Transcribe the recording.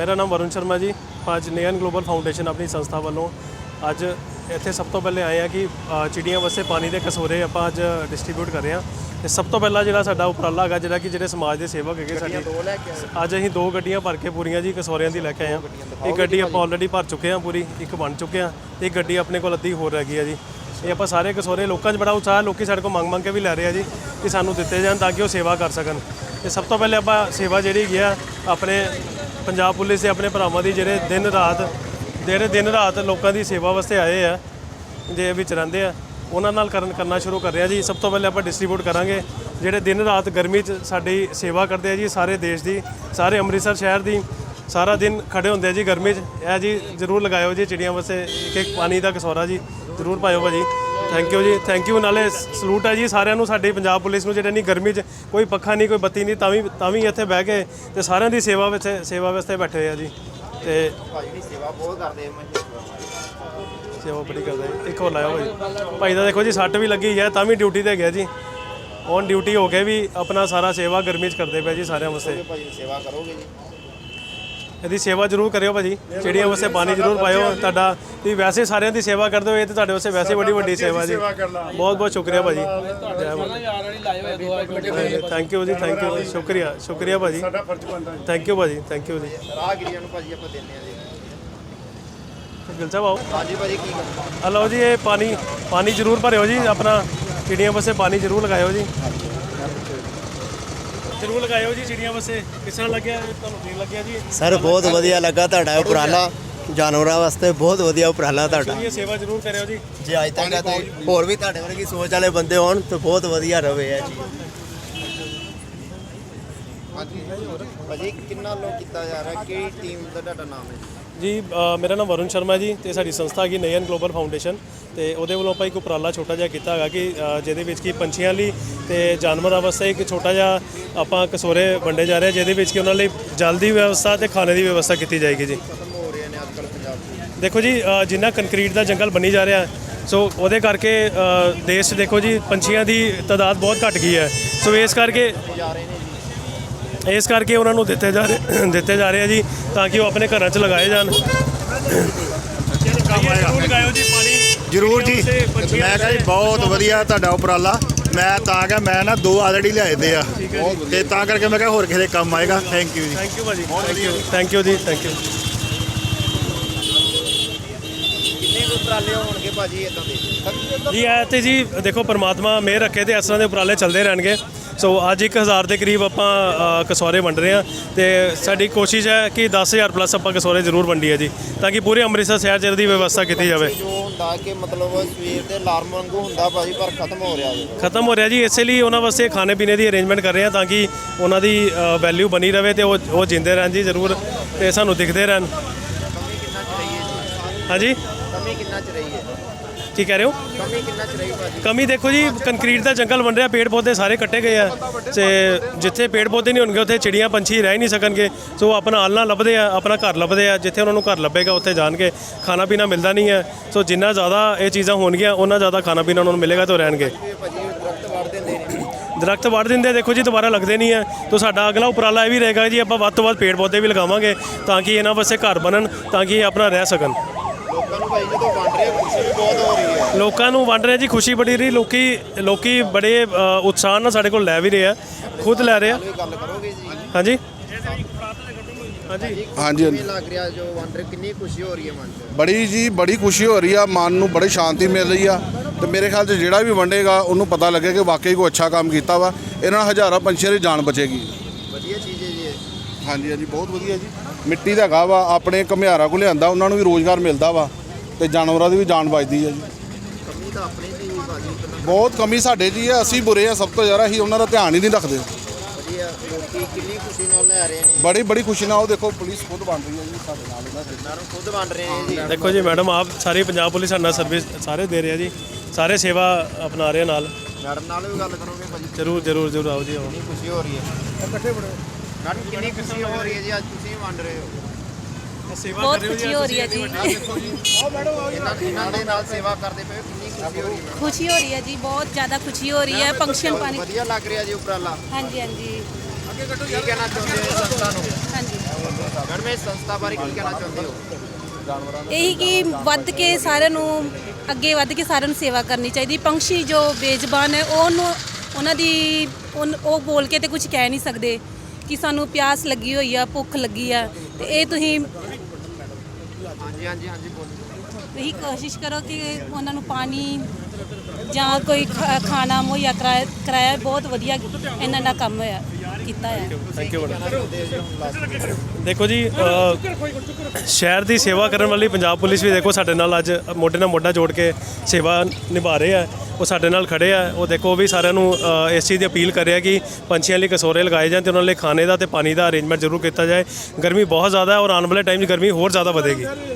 ਮੇਰਾ ਨਾਮ ਵਰੁਣ ਸ਼ਰਮਾ ਜੀ। ਅੱਜ ਨੇਨ ਗਲੋਬਲ ਫਾਊਂਡੇਸ਼ਨ ਆਪਣੀ ਸੰਸਥਾ ਵੱਲੋਂ ਅੱਜ ਇੱਥੇ ਸਭ ਤੋਂ ਪਹਿਲੇ ਆਏ ਆ ਕਿ ਚਿੜੀਆਂ ਵਾਸਤੇ ਪਾਣੀ ਦੇ ਕਸੋਰੇ ਆਪਾਂ ਅੱਜ ਡਿਸਟ੍ਰੀਬਿਊਟ ਕਰ ਰਹੇ ਹਾਂ। ਤੇ ਸਭ ਤੋਂ ਪਹਿਲਾਂ ਜਿਹੜਾ ਸਾਡਾ ਉਪਰਾਲਾ ਹੈਗਾ ਜਿਹੜਾ ਕਿ ਜਿਹੜੇ ਸਮਾਜ ਦੇ ਸੇਵਕ ਹੈਗੇ ਸਾਡੀ ਅੱਜ ਅਸੀਂ ਦੋ ਗੱਡੀਆਂ ਭਰ ਕੇ ਪੂਰੀਆਂ ਜੀ ਕਸੋਰਿਆਂ ਦੀ ਲੈ ਕੇ ਆਏ ਹਾਂ। ਇੱਕ ਗੱਡੀ ਆਪਾਂ ਆਲਰੇਡੀ ਭਰ ਚੁੱਕੇ ਹਾਂ ਪੂਰੀ ਇੱਕ ਬਣ ਚੁੱਕੇ ਤੇ ਇੱਕ ਗੱਡੀ ਆਪਣੇ ਕੋਲ ਅੱਧੀ ਹੋਰ ਰਹਿ ਗਈ ਹੈ ਜੀ। ਇਹ ਆਪਾਂ ਸਾਰੇ ਕਸੋਰੇ ਲੋਕਾਂ 'ਚ ਬੜਾ ਉਤਸ਼ਾਹ ਲੋਕੀ ਸਾਡੇ ਕੋਲ ਮੰਗ ਮੰਗ ਕੇ ਵੀ ਲੈ ਰਹੇ ਆ ਜੀ ਕਿ ਸਾਨੂੰ ਦਿੱਤੇ ਜਾਣ ਤਾਂ ਕਿ ਉਹ ਸੇਵਾ ਕਰ ਸਕਣ। ਤੇ ਸਭ ਤੋਂ ਪਹਿਲੇ ਆਪਾਂ ਸੇਵਾ ਜਿਹੜੀ ਹੈਗੀ ਆ ਆਪਣੇ ਪੰਜਾਬ ਪੁਲਿਸ ਦੇ ਆਪਣੇ ਭਰਾਵਾਂ ਦੀ ਜਿਹੜੇ ਦਿਨ ਰਾਤ, ਜਿਹੜੇ ਦਿਨ ਰਾਤ ਲੋਕਾਂ ਦੀ ਸੇਵਾ ਵਾਸਤੇ ਆਏ ਆ ਦੇ ਵਿੱਚ ਰਹਿੰਦੇ ਆ, ਉਹਨਾਂ ਨਾਲ ਕਰਨ ਕਰਨਾ ਸ਼ੁਰੂ ਕਰ ਰਿਹਾ ਜੀ। ਸਭ ਤੋਂ ਪਹਿਲੇ ਆਪਾਂ ਡਿਸਟ੍ਰੀਬਿਊਟ ਕਰਾਂਗੇ। ਜਿਹੜੇ ਦਿਨ ਰਾਤ ਗਰਮੀ 'ਚ ਸਾਡੀ ਸੇਵਾ ਕਰਦੇ ਆ ਜੀ, ਸਾਰੇ ਦੇਸ਼ ਦੀ, ਸਾਰੇ ਅੰਮ੍ਰਿਤਸਰ ਸ਼ਹਿਰ ਦੀ, ਸਾਰਾ ਦਿਨ ਖੜੇ ਹੁੰਦੇ ਆ ਜੀ ਗਰਮੀ 'ਚ। ਇਹ ਜੀ ਜ਼ਰੂਰ ਲਗਾਇਓ ਜੀ ਚਿੜੀਆਂ ਵਾਸਤੇ ਇੱਕ ਇੱਕ ਪਾਣੀ ਦਾ ਕਸੌਰਾ ਜੀ ਜ਼ਰੂਰ ਪਾਇਓ ਭਾਜੀ। ਥੈਂਕ ਯੂ ਜੀ ਥੈਂਕ ਯੂ ਨਾਲੇ ਸਲੂਟ ਹੈ ਜੀ ਸਾਰਿਆਂ ਨੂੰ ਸਾਡੀ ਪੰਜਾਬ ਪੁਲਿਸ ਨੂੰ ਜਿਹੜੇ ਨਹੀਂ ਗਰਮੀ 'ਚ ਕੋਈ ਪੱਖਾ ਨਹੀਂ ਕੋਈ ਬੱਤੀ ਨਹੀਂ ਤਾਂ ਵੀ ਤਾਂ ਵੀ ਇੱਥੇ ਬਹਿ ਕੇ ਤੇ ਸਾਰਿਆਂ ਦੀ ਸੇਵਾ ਵਿੱਚ ਸੇਵਾ ਵਾਸਤੇ ਬੈਠੇ ਆ ਜੀ। ਤੇ ਦੀ ਸੇਵਾ ਬਹੁਤ ਕਰਦੇ ਆ ਸੇਵਾ ਬੜੀ ਕਰਦਾ ਜੀ ਇੱਕ ਹੋਰ ਲਾਇਓ ਭਾਈ ਭਾਈ ਦਾ ਦੇਖੋ ਜੀ ਸੱਟ ਵੀ ਲੱਗੀ ਹੈ ਤਾਂ ਵੀ ਡਿਊਟੀ ਤੇ ਗਿਆ ਜੀ। ਔਨ ਡਿਊਟੀ ਹੋ ਕੇ ਵੀ ਆਪਣਾ ਸਾਰਾ ਸੇਵਾ ਗਰਮੀ 'ਚ ਕਰਦੇ ਪਏ ਜੀ ਸਾਰਿਆਂ ਵਾਸਤੇ। ਦੀ ਸੇਵਾ ਕਰੋਗੇ ਜੀ। ਇਹਦੀ ਸੇਵਾ ਜ਼ਰੂਰ ਕਰਿਓ ਭਾਜੀ। ਚਿੜੀਆਂ ਵਾਸਤੇ ਪਾਣੀ ਜ਼ਰੂਰ ਪਾਇਓ। ਤੁਹਾਡਾ ਤੁਸੀਂ ਵੈਸੇ ਸਾਰਿਆਂ ਦੀ ਸੇਵਾ ਕਰਦੇ ਹੋ, ਇਹ ਤੇ ਤੁਹਾਡੇ ਵਾਸਤੇ ਵੈਸੇ ਬੜੀ ਵੱਡੀ ਸੇਵਾ ਜੀ। ਬਹੁਤ ਬਹੁਤ ਸ਼ੁਕਰੀਆ ਭਾਜੀ। ਜੈ ਥੈਂਕ ਯੂ ਜੀ ਥੈਂਕ ਯੂ ਸ਼ੁਕਰੀਆ ਸ਼ੁਕਰੀਆ ਭਾਜੀ। ਸਾਡਾ ਫਰਜ਼ ਬਣਦਾ ਥੈਂਕ ਯੂ ਭਾਜੀ ਥੈਂਕ ਯੂ ਜੀ। ਰਾਹਗੀਰੀਆਂ ਨੂੰ ਭਾਜੀ ਆਪਾਂ ਦਿੰਦੇ ਆ ਜੀ ਗਿਲ ਸਾਹਿਬ ਆਓ। ਹਾਂਜੀ ਭਾਜੀ ਕੀ ਹਲੋ ਜੀ, ਇਹ ਪਾਣੀ ਪਾਣੀ ਜ਼ਰੂਰ ਭਰਿਓ ਜੀ। ਆਪਣਾ ਚਿੜੀਆਂ ਵਾਸਤੇ ਪਾਣੀ ਜ਼ਰੂਰ ਲਗਾਇਓ ਜੀ। ਜ਼ਰੂਰ ਲਗਾਇਓ ਜੀ ਚਿੜੀਆਂ ਵਾਸਤੇ। ਕਿਸ ਤਰ੍ਹਾਂ ਲੱਗਿਆ ਤੁਹਾਨੂੰ ਠੀਕ ਲੱਗਿਆ ਜੀ। ਸਰ ਬਹੁਤ ਵਧੀਆ ਲੱਗਾ ਤੁਹਾਡਾ ਉਪਰਾਲਾ। ਜਾਨਵਰਾਂ ਵਾਸਤੇ ਬਹੁਤ ਵਧੀਆ ਉਪਰਾਲਾ ਤੁਹਾਡਾ। ਇਹ ਸੇਵਾ ਜ਼ਰੂਰ ਕਰਿਓ ਜੀ। ਜੇ ਅੱਜ ਤੱਕ ਤੇ ਹੋਰ ਵੀ ਤੁਹਾਡੇ ਵਰਗੀ ਸੋਚ ਵਾਲੇ ਬੰਦੇ ਹੋਣ ਤਾਂ ਬਹੁਤ ਵਧੀਆ ਰਵੇ ਇਹ ਚੀਜ਼ ਹਾਂਜੀ ਭਾਜੀ ਕਿੰਨਾ ਲੋਕ ਕੀਤਾ ਜਾ ਰਿਹਾ? ਕਿਹੜੀ ਟੀਮ ਦਾ ਤੁਹਾਡਾ ਨਾਮ ਹੈ? ਜੀ ਅ, ਮੇਰਾ ਨਾਮ ਵਰੁਣ ਸ਼ਰਮਾ ਜੀ ਤੇ ਸਾਡੀ ਸੰਸਥਾ ਹੈਗੀ ਨਯਨ ਗਲੋਬਲ ਫਾਊਂਡੇਸ਼ਨ ਤੇ ਉਹਦੇ ਵੱਲੋਂ ਆਪਾਂ ਇੱਕ ਉਪਰਾਲਾ ਛੋਟਾ ਜਿਹਾ ਕੀਤਾ ਹੈਗਾ ਕਿ ਅ, ਜਿਹਦੇ ਵਿੱਚ ਕਿ ਪੰਛੀਆਂ ਲਈ ਤੇ ਜਾਨਵਰਾਂ ਵਾਸਤੇ ਇੱਕ ਛੋਟਾ ਜਿਹਾ ਆਪਾਂ ਕਸੋਰੇ ਵੰਡੇ ਜਾ ਰਹੇ ਆ, ਜਿਹਦੇ ਵਿੱਚ ਕਿ ਉਹਨਾਂ ਲਈ ਜਲ ਦੀ ਵਿਵਸਥਾ ਤੇ ਖਾਣੇ ਦੀ ਵਿਵਸਥਾ ਕੀਤੀ ਜਾਏਗੀ ਜੀ। ਖਤਮ ਹੋ ਰਹੇ ਨੇ ਅੱਜ ਕੱਲ੍ਹ ਪੰਜਾਬ ਦੇਖੋ ਜੀ ਅ, ਜਿੰਨਾ ਕੰਕਰੀਟ ਦਾ ਜੰਗਲ ਬਣੀ ਜਾ ਰਿਹਾ ਸੋ ਉਹਦੇ ਕਰਕੇ ਅ, ਦੇਸ਼ 'ਚ ਦੇਖੋ ਜੀ ਪੰਛੀਆਂ ਦੀ ਤਾਦਾਦ ਬਹੁਤ ਘਟ ਗਈ ਹੈ। ਸੋ ਇਸ ਕਰਕੇ ਜਾ ਰਹੇ ਨੇ ਜੀ ਇਸ ਕਰਕੇ ਉਹਨਾਂ ਨੂੰ ਦਿੱਤੇ ਜਾ ਰਹੇ ਦਿੱਤੇ ਜਾ ਰਹੇ ਆ ਜੀ ਤਾਂ ਕਿ ਉਹ ਆਪਣੇ ਘਰਾਂ 'ਚ ਲਗਾਏ ਜਾਣ। ਜ਼ਰੂਰ ਜੀ। ਮੈਂ ਕਹਿੰਦਾ ਜੀ ਬਹੁਤ ਵਧੀਆ ਤੁਹਾਡਾ ਉਪਰਾਲਾ। ਮੈਂ ਤਾਂ ਕਿ ਮੈਂ ਨਾ ਦੋ ਆਲਰੇਡੀ ਲਿਆਏ ਦੇ ਆ। ਤੇ ਤਾਂ ਕਰਕੇ ਮੈਂ ਕਿਹਾ ਹੋਰ ਕਿਸੇ ਦੇ ਕੰਮ ਆਏਗਾ। ਥੈਂਕ ਯੂ ਜੀ। ਥੈਂਕ ਯੂ ਭਾਜੀ। ਥੈਂਕ ਯੂ ਜੀ ਥੈਂਕ ਯੂ ਕਿੰਨੇ ਕੁ ਉਪਰਾਲੇ ਹੋਣਗੇ ਭਾਜੀ ਇਦਾਂ ਦੇ? ਜੀ ਇਹ ਤੇ ਜੀ ਦੇਖੋ ਪ੍ਰਮਾਤਮਾ ਮਿਹਰ ਰੱਖੇ ਤੇ ਇਸ ਤਰ੍ਹਾਂ ਦੇ ਉਪਰਾਲੇ ਚੱਲਦੇ ਰਹਿਣਗੇ। ਸੋ ਅੱਜ 1000 ਦੇ ਕਰੀਬ ਆਪਾਂ ਅ, ਕਸੌਰੇ ਵੰਡ ਰਹੇ ਹਾਂ ਤੇ ਸਾਡੀ ਕੋਸ਼ਿਸ਼ ਹੈ ਕਿ 10000 ਪਲੱਸ ਆਪਾਂ ਕਸੌਰੇ ਜ਼ਰੂਰ ਵੰਡੀਏ ਜੀ ਤਾਂ ਕਿ ਪੂਰੇ ਅੰਮ੍ਰਿਤਸਰ ਸ਼ਹਿਰ 'ਚ ਇਹਦੀ ਵਿਵਸਥਾ ਕੀਤੀ ਜਾਵੇ। ਜੋ ਹੁੰਦਾ ਕਿ ਮਤਲਬ ਸਵੇਰ ਦੇ ਅਲਾਰਮ ਵਾਂਗੂ ਹੁੰਦਾ ਭਾਜੀ ਪਰ ਖਤਮ ਹੋ ਰਿਹਾ ਜੀ। ਖਤਮ ਹੋ ਰਿਹਾ ਜੀ ਇਸੇ ਲਈ ਉਹਨਾਂ ਵਾਸਤੇ ਖਾਣੇ ਪੀਣੇ ਦੀ ਅਰੇਂਜਮੈਂਟ ਕਰ ਰਹੇ ਹਾਂ ਤਾਂ ਕਿ ਉਹਨਾਂ ਦੀ ਵੈਲਿਊ ਬਣੀ ਰਵੇ ਤੇ ਉਹ ਉਹ ਜਿੰਦੇ ਰਹਿਣ ਜੀ ਜ਼ਰੂਰ ਤੇ ਸਾਨੂੰ ਦਿਖਦੇ ਰਹਿਣ। ਹਾਂਜੀ? ਕਮੀ ਕਿੰਨਾ ਚ ਰਹੀ ਹੈ? ਕੀ ਕਹਿ ਰਹੇ ਹੋ? ਕਮੀ ਕਿੰਨਾ ਚ ਰਹੀ ਭਾਜੀ ਕਮੀ ਦੇਖੋ ਜੀ ਕੰਕਰੀਟ ਦਾ ਜੰਗਲ ਬਣ ਰਿਹਾ, ਪੇੜ ਪੌਦੇ ਸਾਰੇ ਕੱਟੇ ਗਏ ਆ। ਤੇ ਜਿੱਥੇ ਪੇੜ ਪੌਦੇ ਨਹੀਂ ਹੋਣਗੇ, ਉੱਥੇ ਚਿੜੀਆਂ, ਪੰਛੀ ਰਹਿ ਨਹੀਂ ਸਕਣਗੇ। ਸੋ ਆਪਣਾ ਆਲਣਾ ਲੱਭਦੇ ਆ, ਆਪਣਾ ਘਰ ਲੱਭਦੇ ਆ। ਜਿੱਥੇ ਉਹਨਾਂ ਨੂੰ ਘਰ ਲੱਭੇਗਾ, ਉੱਥੇ ਜਾਣਗੇ। ਖਾਣਾ ਪੀਣਾ ਮਿਲਦਾ ਨਹੀਂ ਹੈ ਸੋ ਜਿੰਨਾ ਜ਼ਿਆਦਾ ਇਹ ਚੀਜ਼ਾਂ ਹੋਣਗੀਆਂ, ਉਹਨਾਂ ਜ਼ਿਆਦਾ ਖਾਣਾ ਪੀਣਾ ਉਹਨਾਂ ਨੂੰ ਮਿਲੇਗਾ ਤੇ ਉਹ ਰਹਿਣਗੇ। ਦਰਖਤ ਵੱਢ ਦਿੰਦੇ, ਦੇਖੋ ਜੀ, ਦੁਬਾਰਾ ਲੱਗਦੇ ਨਹੀਂ ਹੈ ਤਾਂ ਸਾਡਾ ਅਗਲਾ ਉਪਰਾਲਾ ਇਹ ਵੀ ਰਹੇਗਾ ਜੀ, ਆਪਾਂ ਵੱਧ ਤੋਂ ਵੱਧ ਪੇੜ ਪੌਦੇ ਵੀ ਲਗਾਵਾਂਗੇ, ਤਾਂ ਕਿ ਇਹਨਾਂ ਵਾਸਤੇ ਘਰ ਬਣਨ, ਤਾਂ ਕਿ ਇਹ ਆਪਣਾ ਰਹਿ ਸਕਣ। ਲੋਕਾਂ ਨੂੰ ਭਾਈ ਜਦੋਂ ਵੰਡ ਰਹੇ ਖੁਸ਼ੀ ਵੀ ਬਹੁਤ ਹੋ ਰਹੀ ਹੈ। ਲੋਕਾਂ ਨੂੰ ਵੰਡ ਰਹੇ ਜੀ ਖੁਸ਼ੀ ਬੜੀ ਰਹੀ ਲੋਕੀ ਲੋਕੀ ਬੜੇ ਅ, ਉਤਸ਼ਾਹ ਨਾਲ ਸਾਡੇ ਕੋਲ ਲੈ ਵੀ ਰਹੇ ਆ ਖੁਦ ਲੈ ਰਹੇ ਆ। ਕੋਈ ਗੱਲ ਕਰੋਗੇ ਜੀ। ਹਾਂਜੀ? ਹਾਂਜੀ। ਹਾਂਜੀ, ਕਿਵੇਂ ਲੱਗ ਰਿਹਾ ਜੋ ਵੰਡ ਰਹੇ ਕਿੰਨੀ ਖੁਸ਼ੀ ਹੋ ਰਹੀ ਹੈ ਮਨ 'ਚ? ਬੜੀ ਜੀ ਬੜੀ ਖੁਸ਼ੀ ਹੋ ਰਹੀ ਆ ਮਨ ਨੂੰ ਬੜੀ ਸ਼ਾਂਤੀ ਮਿਲ ਰਹੀ ਆ। ਤੇ ਮੇਰੇ ਖਿਆਲ 'ਚ ਜਿਹੜਾ ਵੀ ਵੰਡੇਗਾ ਉਹਨੂੰ ਪਤਾ ਲੱਗੇ ਕਿ ਵਾਕਈ ਕੋਈ ਅੱਛਾ ਕੰਮ ਕੀਤਾ ਵਾ। ਇਹਨਾਂ ਨਾਲ ਹਜ਼ਾਰਾਂ ਪੰਛੀਆਂ ਦੀ ਜਾਨ ਬਚੇਗੀ। ਵਧੀਆ ਚੀਜ਼ ਹੈ ਜੀ ਇਹ। ਹਾਂਜੀ ਹਾਂਜੀ ਬਹੁਤ ਵਧੀਆ ਜੀ। ਮਿੱਟੀ ਦਾ ਹੈਗਾ ਵਾ ਆਪਣੇ ਘੁਮਿਆਰਾਂ ਕੋਲ ਲਿਆਂਦਾ ਉਹਨਾਂ ਨੂੰ ਵੀ ਰੋਜ਼ਗਾਰ ਮਿਲਦਾ ਵਾ ਤੇ ਜਾਨਵਰਾਂ ਦੀ ਵੀ ਜਾਨ ਬਚਦੀ ਹੈ ਜੀ। ਕਮੀ ਤਾਂ ਆਪਣੀ ਦੀ ਬਹੁਤ ਕਮੀ ਸਾਡੇ 'ਚ ਹੀ ਅਸੀਂ ਬੁਰੇ ਆ ਸਭ ਤੋਂ ਜ਼ਿਆਦਾ ਅਸੀਂ ਉਹਨਾਂ ਦਾ ਧਿਆਨ ਹੀ ਨਹੀਂ ਰੱਖਦੇ। ਵਧੀਆ ਲੋਕੀ ਕਿੰਨੀ ਖੁਸ਼ੀ ਨਾਲ ਲੈ ਰਹੇ ਨੇ ਬੜੀ ਬੜੀ ਖੁਸ਼ੀ ਨਾਲ ਉਹ ਦੇਖੋ ਪੁਲਿਸ ਖੁਦ ਬਣ ਰਹੀ ਹੈ ਜੀ ਸਾਡੇ ਨਾਲ ਇਹਨਾਂ ਦੇ। ਨਾਲੋਂ ਖੁਦ ਵੰਡ ਰਹੇ ਨੇ ਜੀ ਦੇਖੋ ਜੀ ਮੈਡਮ ਆਪ ਸਾਰੀ ਪੰਜਾਬ ਪੁਲਿਸ ਸਾਡਾ ਸਰਵਿਸ ਸਾਰੇ ਦੇ ਰਹੇ ਆ ਜੀ ਸਾਰੇ ਸੇਵਾ ਅਪਣਾ ਰਹੇ ਨਾਲ। ਮੈਡਮ ਨਾਲ ਵੀ ਗੱਲ ਕਰੋਗੇ ਭਾਜੀ। ਜਰੂਰ ਜਰੂਰ ਜਰੂਰ ਆਓ ਜੀ ਆਓ। ਖੁਸ਼ੀ ਹੋ ਰਹੀ ਹੈ। ਇਕੱਠੇ ਬੜੇ ਮੈਡਮ ਕਿੰਨੀ ਖੁਸ਼ੀ ਹੋ ਰਹੀ ਹੈ ਜੀ ਅੱਜ ਤੁਸੀਂ ਵੰਡ ਰਹੇ ਹੋ। ਸੇਵਾ ਬਹੁਤ ਖੁਸ਼ੀ ਹੋ ਰਹੀ ਹੈ ਜੀ। ਇਹਨਾਂ ਇਹਨਾਂ ਦੇ ਨਾਲ ਸੇਵਾ ਕਰਦੇ ਪਏ ਹੋ, ਕਿੰਨੀ ਖੁਸ਼ੀ ਹੋ ਰਹੀ ਹੈ। ਖੁਸ਼ੀ ਹੋ ਰਹੀ ਹੈ ਜੀ ਬਹੁਤ ਜ਼ਿਆਦਾ ਖੁਸ਼ੀ ਹੋ ਰਹੀ ਹੈ ਫੰਕਸ਼ਨ ਪਾਣੀ ਵਧੀਆ ਲੱਗ ਰਿਹਾ ਜੀ ਉਪਰਾਲਾ। ਹਾਂਜੀ ਹਾਂਜੀ। ਕੀ ਕਹਿਣਾ ਚਾਹੁੰਦੇ ਹੋ ਸੰਸਥਾ ਨੂੰ? ਹਾਂਜੀ। ਮੈਡਮ ਇਸ ਸੰਸਥਾ ਬਾਰੇ ਕੀ ਕਹਿਣਾ ਚਾਹੁੰਦੇ ਹੋ? ਇਹੀ ਕਿ ਵੱਧ ਕੇ ਸਾਰਿਆਂ ਨੂੰ ਅੱਗੇ ਵੱਧ ਕੇ ਸਾਰਿਆਂ ਨੂੰ ਸੇਵਾ ਕਰਨੀ ਚਾਹੀਦੀ। ਪੰਛੀ ਜੋ ਬੇਜ਼ਬਾਨ ਹੈ ਉਹਨੂੰ ਉਹਨਾਂ ਦੀ ਉਹ ਬੋਲ ਕੇ ਤੇ ਕੁਝ ਕਹਿ ਨਹੀਂ ਸਕਦੇ। ਕਿ ਸਾਨੂੰ ਪਿਆਸ ਲੱਗੀ ਹੋਈ ਆ ਭੁੱਖ ਲੱਗੀ ਆ ਤੇ ਇਹ ਤੁਸੀਂ ਹਾਂਜੀ ਹਾਂਜੀ ਹਾਂਜੀ ਬੋਲੋ। ਤੁਸੀਂ ਕੋਸ਼ਿਸ਼ ਕਰੋ ਕਿ ਉਹਨਾਂ ਨੂੰ ਪਾਣੀ ਜਾਂ ਕੋਈ ਖਾਣਾ ਮੁਹੱਈਆ ਕਰਾਇਆ ਕਰਾਇਆ ਬਹੁਤ ਵਧੀਆ ਇਹਨਾਂ ਦਾ ਕੰਮ ਹੋਇਆ ਕੀਤਾ ਹੈ ਥੈਂਕ ਯੂ ਦੇਖੋ ਜੀ ਸ਼ਹਿਰ ਦੀ ਸੇਵਾ ਕਰਨ ਵਾਲੀ ਪੰਜਾਬ ਪੁਲਿਸ ਵੀ ਦੇਖੋ ਸਾਡੇ ਨਾਲ ਅੱਜ ਮੋਢੇ ਨਾਲ ਮੋਢਾ ਜੋੜ ਕੇ ਸੇਵਾ ਨਿਭਾ ਰਹੇ ਆ। ਉਹ ਸਾਡੇ ਨਾਲ ਖੜੇ ਆ। ਉਹ ਦੇਖੋ ਉਹ ਵੀ ਸਾਰਿਆਂ ਨੂੰ ਅ, ਇਸ ਚੀਜ਼ ਦੀ ਅਪੀਲ ਕਰ ਰਿਹਾ ਕਿ ਪੰਛੀਆਂ ਲਈ ਕਸੋਰੇ ਲਗਾਏ ਜਾਣ ਤੇ ਉਹਨਾਂ ਲਈ ਖਾਣੇ ਦਾ ਤੇ ਪਾਣੀ ਦਾ ਅਰੇਂਜਮੈਂਟ ਜ਼ਰੂਰ ਕੀਤਾ ਜਾਏ। ਗਰਮੀ ਬਹੁਤ ਜ਼ਿਆਦਾ ਹੈ ਔਰ ਆਉਣ ਵਾਲੇ ਟਾਈਮ 'ਚ ਗਰਮੀ ਹੋਰ ਜ਼ਿਆਦਾ ਵਧੇਗੀ।